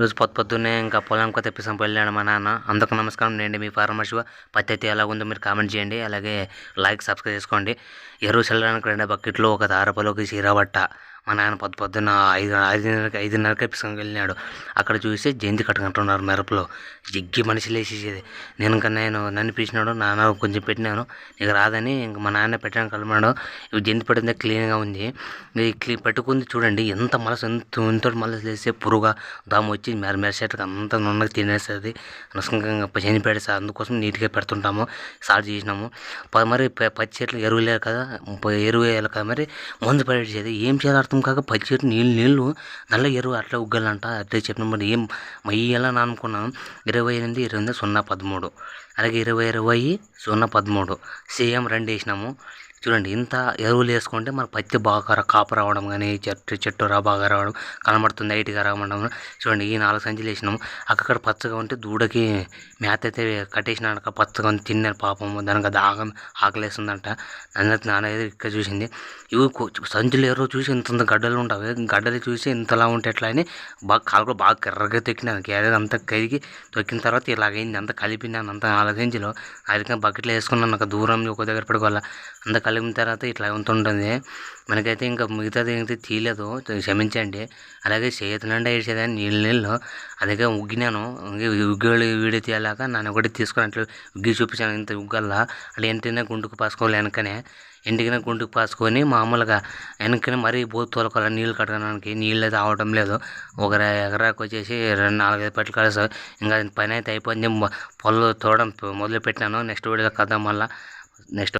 రోజు పొద్దు పొద్దున్నే ఇంకా పొలంకి తెప్పిస్తాం వెళ్ళాడు మా నాన్న. అందరికీ నమస్కారం. నేను మీ ఫార్మర్ శివ. పత్తి అయితే ఎలా ఉందో మీరు కామెంట్ చేయండి. అలాగే లైక్ సబ్స్క్రైబ్ చేసుకోండి. ఎరువు చల్లడానికి రెండు బకెట్లు ఒక తారపలోకి చీరబట్ట మా నాన్న పొద్దు పొద్దున్న ఐదు ఐదున్నరకి ఐదున్నరకే పిసుకొని వెళ్ళినాడు. అక్కడ చూసి జయంతి కట్టుకుంటున్నారు మిరపలో. జిగ్గి మనిషి లేచేసేది. నేను ఇంకా నేను నన్ను పిలిచినాడు నాన్న కొంచెం పెట్టినాను. నీకు రాదని ఇంక మా నాన్న పెట్టాను కలమన్నాడు ఇవి జంతి పడిందే క్లీన్గా ఉంది. ఇది క్లీ పెట్టుకుంది చూడండి ఎంత మలస ఎంత ఎంతో మలస లేస్తే పురుగా దాము వచ్చి మెర మెరసేటకు అంత నున్నగా తినేస్తుంది నృసంగా చనిపోయాడు సార్. అందుకోసం నీట్గా పెడుతుంటాము స్టార్ట్ చేసినాము. మరి ప- పచ్చి చెట్లు ఎరువులేరు కదా ఎరువు వేయాలి కదా మరి మందు పడేసేది. ఏం చేయాలి అర్థం కాక పచ్చేటి నీళ్ళు నీళ్ళు. నల్ల ఎరువు అట్లా ఉగ్గాలంట. అట్లే చెప్పిన మరి ఏం మయ్యేలా అనుకున్నాను ఇరవై ఎనిమిది ఇరవై ఎనిమిది సున్నా పదమూడు. అలాగే ఇరవై ఇరవై సున్నా పదమూడు. సేమ్ రెండు వేసినాము. చూడండి ఇంత ఎరువులు వేసుకుంటే మన పత్తి బాగా రా- కాపు రావడం కానీ చెట్టు చెట్టు రా బాగా రావడం కనబడుతుంది హైట్గా రావడం చూడండి ఈ నాలుగు సంచులు వేసినాము. అక్కడ పచ్చగా ఉంటే దూడకి మేత అయితే కట్టేసినాక పచ్చగా ఉంది తిన్నారు పాపం. దానికి దాగం ఆకలేస్తుందంట. అన్నట్టు నాన్న ఇక్కడ చూసింది. ఇవి సంచులు ఎరువు చూసి ఇంత గడ్డలు ఉంటాయి గడ్డలు చూసి ఇంతలా ఉంటే ఎట్లా అని బాగా కాలు బాగా కర్రగా తొక్కినాను క్యారెట్ అంతా కరిగి తొక్కిన తర్వాత ఇలాగైంది. అంత కలిపినాను అంత నాలుగు సంచులు అది బకెట్లో వేసుకున్నాను. నాకు దూరం ఒక దగ్గర పడుకోవాలి. అంత కలిపిన తర్వాత ఇట్లా ఉంటుంది మనకైతే ఇంకా మిగతాది అయితే తీయలేదు క్షమించండి. అలాగే చేతి వేసేదాన్ని నీళ్ళు నీళ్ళు అదే ఉగ్గినాను. ఉగ్గి వీడియో తీయలేక నన్ను ఒకటి తీసుకొని అట్లా ఉగ్గి చూపించాను. ఇంత ఉగ్గల్లా. అట్లా ఎంటినే గుండుకు పాసుకోవాలి వెనకనే. ఎంటికనే గుండుకు పాసుకొని మామూలుగా వెనకనే మరీ బోతు తోలుకోవాలి నీళ్ళు కట్టడానికి. నీళ్ళు అయితే అవడం లేదు. ఒక ఎకరాకు వచ్చేసి రెండు నాలుగైదు పట్లు కలిసి ఇంకా పని అయితే అయిపోయింది. పొలం తోడడం మొదలుపెట్టినాను నెక్స్ట్ వీడియో కద్దాం మళ్ళీ. నెక్స్ట్